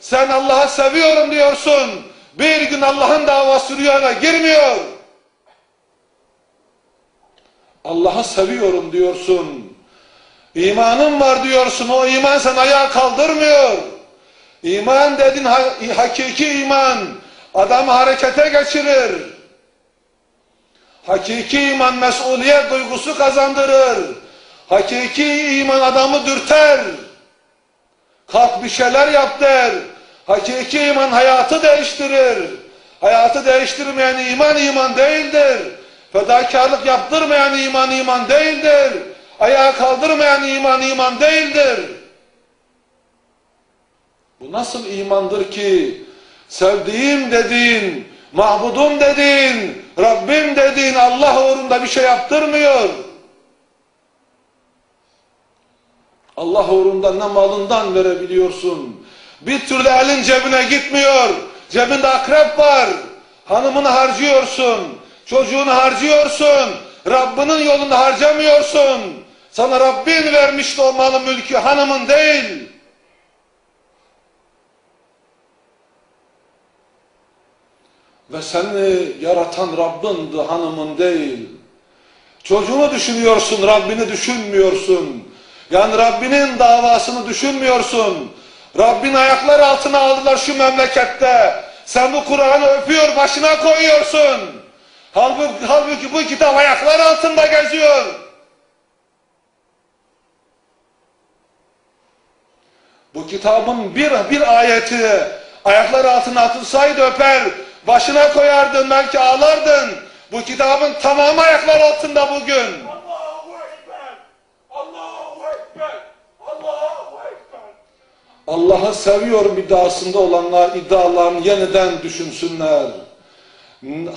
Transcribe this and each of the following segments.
Sen Allah'ı seviyorum diyorsun. Bir gün Allah'ın davası rüyana girmiyor. Allah'ı seviyorum diyorsun. İmanın var diyorsun. O iman sen ayağa kaldırmıyor. İman dedin ha hakiki iman adamı harekete geçirir. Hakiki iman mesuliyet duygusu kazandırır. Hakiki iman adamı dürter. Kalk bir şeyler yap der. Hakiki iman hayatı değiştirir. Hayatı değiştirmeyen iman iman değildir. Fedakarlık yaptırmayan iman iman değildir. Ayağa kaldırmayan iman iman değildir. Bu nasıl imandır ki sevdiğim dediğin, mahbudum dediğin, Rabbim dediğin Allah uğrunda bir şey yaptırmıyor. Allah uğrunda ne malından verebiliyorsun. Bir türlü elin cebine gitmiyor. Cebinde akrep var. Hanımını harcıyorsun. Çocuğunu harcıyorsun. Rabbinin yolunda harcamıyorsun. Sana Rabbin vermişti o malı mülkü hanımın değil. Ve seni yaratan Rabbindi hanımın değil. Çocuğunu düşünüyorsun, Rabbini düşünmüyorsun. Yani Rabbinin davasını düşünmüyorsun. Rabbin ayaklar altına aldılar şu memlekette. Sen bu Kur'an'ı öpüyor, başına koyuyorsun. Halbuki, halbuki bu kitap ayaklar altında geziyor. Bu kitabın bir, bir ayeti ayaklar altına atılsaydı öper, başına koyardın, belki ağlardın. Bu kitabın tamamı ayaklar altında bugün. Allah'ı seviyor iddiasında olanlar iddialarını yeniden düşünsünler.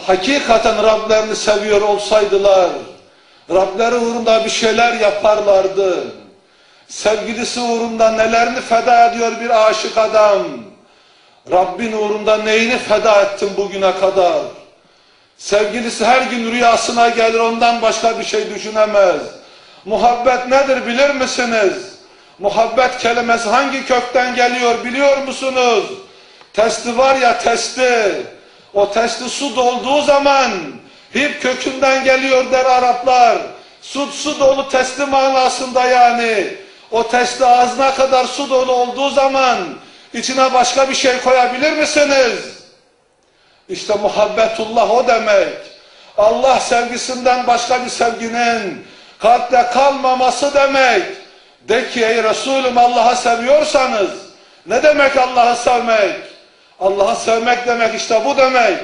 Hakikaten Rablerini seviyor olsaydılar, Rableri uğrunda bir şeyler yaparlardı. Sevgilisi uğrunda nelerini feda ediyor bir aşık adam. Rabbin uğrunda neyini feda ettin bugüne kadar? Sevgilisi her gün rüyasına gelir ondan başka bir şey düşünemez. Muhabbet nedir bilir misiniz? Muhabbet kelimesi hangi kökten geliyor biliyor musunuz? Testi var ya testi. O testi su dolduğu zaman hip kökünden geliyor der Araplar. Su, su dolu testi manasında yani. O testi ağzına kadar su dolu olduğu zaman içine başka bir şey koyabilir misiniz? İşte muhabbetullah o demek. Allah sevgisinden başka bir sevginin kalpte kalmaması demek. De ki ey Resulüm Allah'ı seviyorsanız ne demek Allah'ı sevmek? Allah'ı sevmek demek işte bu demek.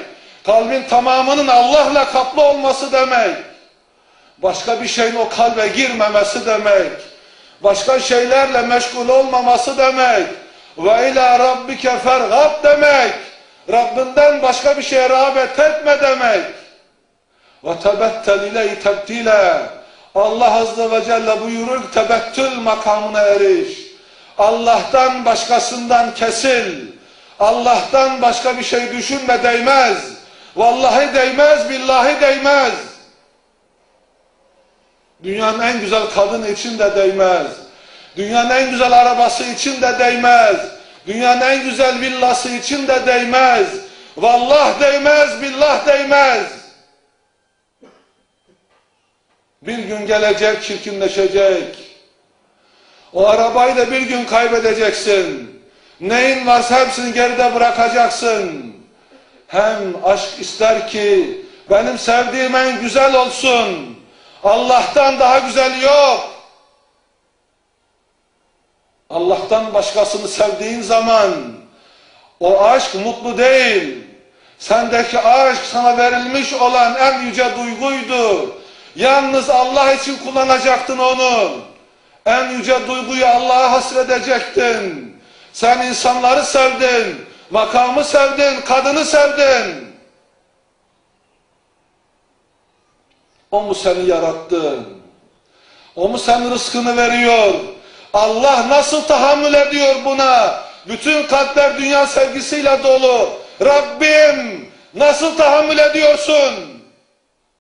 Kalbin tamamının Allah'la kaplı olması demek. Başka bir şeyin o kalbe girmemesi demek. Başka şeylerle meşgul olmaması demek. Ve ila rabbike fergab demek. Rabbinden başka bir şeye rağbet etme demek. Ve tebettel ileyhi tebtile. Allah Azze ve Celle buyurur tebettül makamına eriş. Allah'tan başkasından kesil. Allah'tan başka bir şey düşünme değmez. Vallahi değmez, billahi değmez. Dünyanın en güzel kadını için de değmez. Dünyanın en güzel arabası için de değmez. Dünyanın en güzel villası için de değmez. Vallah değmez, billah değmez. Bir gün gelecek, çirkinleşecek. O arabayı da bir gün kaybedeceksin. Neyin varsa hepsini geride bırakacaksın. Hem aşk ister ki benim sevdiğim en güzel olsun. Allah'tan daha güzel yok. Allah'tan başkasını sevdiğin zaman o aşk mutlu değil. Sendeki aşk sana verilmiş olan en yüce duyguydu. Yalnız Allah için kullanacaktın onu. En yüce duyguyu Allah'a hasredecektin. Sen insanları sevdin, makamı sevdin, kadını sevdin. O mu seni yarattı? O mu senin rızkını veriyor? Allah nasıl tahammül ediyor buna? Bütün kalpler dünya sevgisiyle dolu. Rabbim nasıl tahammül ediyorsun?